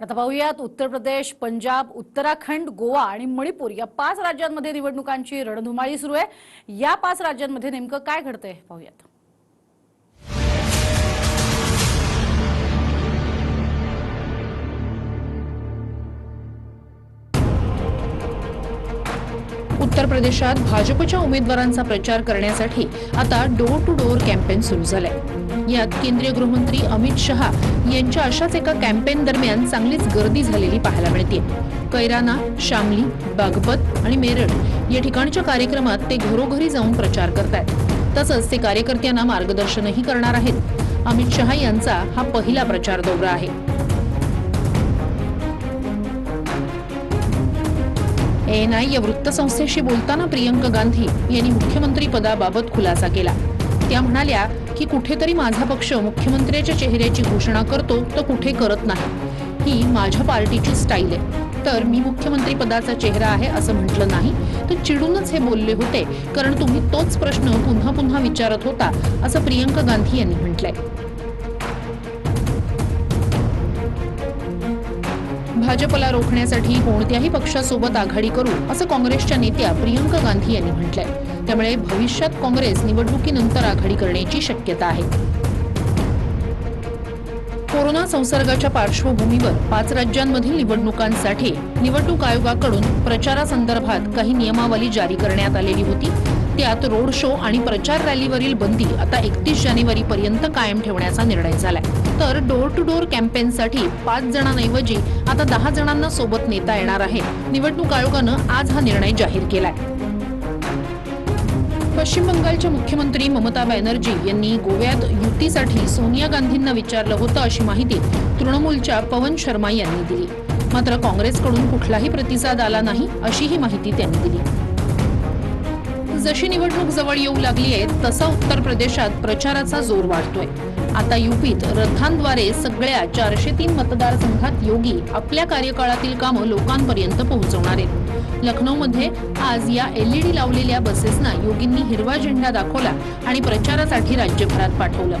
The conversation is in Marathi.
आता पाहूयात उत्तर प्रदेश पंजाब उत्तराखंड गोवा आणि मणिपूर या पाच राज्यांमध्ये निवडणुकांची रणधुमाळी सुरू आहे. या पाच राज्यांमध्ये नेमकं काय घडतंय पाहूयात. उत्तर प्रदेशात भाजपच्या उमेदवारांचा प्रचार करण्यासाठी आता डोर टू डोर कॅम्पेन सुरू झालंय. यात केंद्रीय गृहमंत्री अमित शहा यांच्या अशाच एका कॅम्पेन दरम्यान चांगलीच गर्दी झालेली पाहायला मिळते. कैराना शामली बागपत आणि मेरठ या ठिकाणच्या कार्यक्रमात ते घरोघरी जाऊन प्रचार करतायत. तसंच ते कार्यकर्त्यांना मार्गदर्शनही करणार आहेत. अमित शहा यांचा हा पहिला प्रचार दौरा आहे. एएनआय या वृत्तसंस्थेशी बोलताना प्रियंका गांधी यांनी मुख्यमंत्री पदाबाबत खुलासा केला. त्या म्हणाल्या की कुठेतरी माझा पक्ष मुख्यमंत्र्याच्या चेहऱ्याची घोषणा करतो तर कुठे करत नाही. ही माझ्या पार्टीची स्टाईल आहे. तर मी मुख्यमंत्री पदाचा चेहरा आहे असं म्हटलं नाही तर चिडूनच हे बोलले होते. कारण तुम्ही तोच प्रश्न पुन्हा पुन्हा विचारत होता असं प्रियंका गांधी यांनी म्हटलंय. भाजपला रोखण्यासाठी कोणत्याही पक्षासोबत आघाडी करू असं काँग्रेसच्या नेत्या प्रियंका गांधी यांनी म्हटलंय. त्यामुळे भविष्यात काँग्रेस निवडणुकीनंतर आघाडी करण्याची शक्यता आहे. कोरोना संसर्गाच्या पार्श्वभूमीवर पाच राज्यांमधील निवडणुकांसाठी निवडणूक आयोगाकडून प्रचारासंदर्भात काही नियमावली जारी करण्यात आलेली होती. त्यात रोड शो आणि प्रचार रॅलीवरील बंदी आता एकतीस जानेवारी पर्यंत कायम ठेवण्याचा निर्णय झालाय. तर डोर टू डोर कॅम्पेनसाठी पाच जणांऐवजी आता दहा जणांना सोबत नेता येणार आहे निवडणूक आयोगानं आज हा निर्णय जाहीर केलाय. पश्चिम बंगालच्या मुख्यमंत्री ममता बॅनर्जी यांनी गोव्यात युतीसाठी सोनिया गांधींना विचारलं होतं अशी माहिती तृणमूलच्या पवन शर्मा यांनी दिली. मात्र काँग्रेसकडून कुठलाही प्रतिसाद आला नाही अशीही माहिती त्यांनी दिली. जशी निवडणूक जवळ येऊ लागली आहे तसा उत्तर प्रदेशात प्रचाराचा जोर वाढतोय. आता युपीत रथांद्वारे सगळ्या चारशे तीन मतदारसंघात योगी आपल्या कार्यकाळातील कामं लोकांपर्यंत पोहोचवणार आहेत. लखनौमध्ये आज या एलईडी लावलेल्या बसेसना योगींनी हिरवा झेंडा दाखवला आणि प्रचारासाठी राज्यभरात पाठवलं.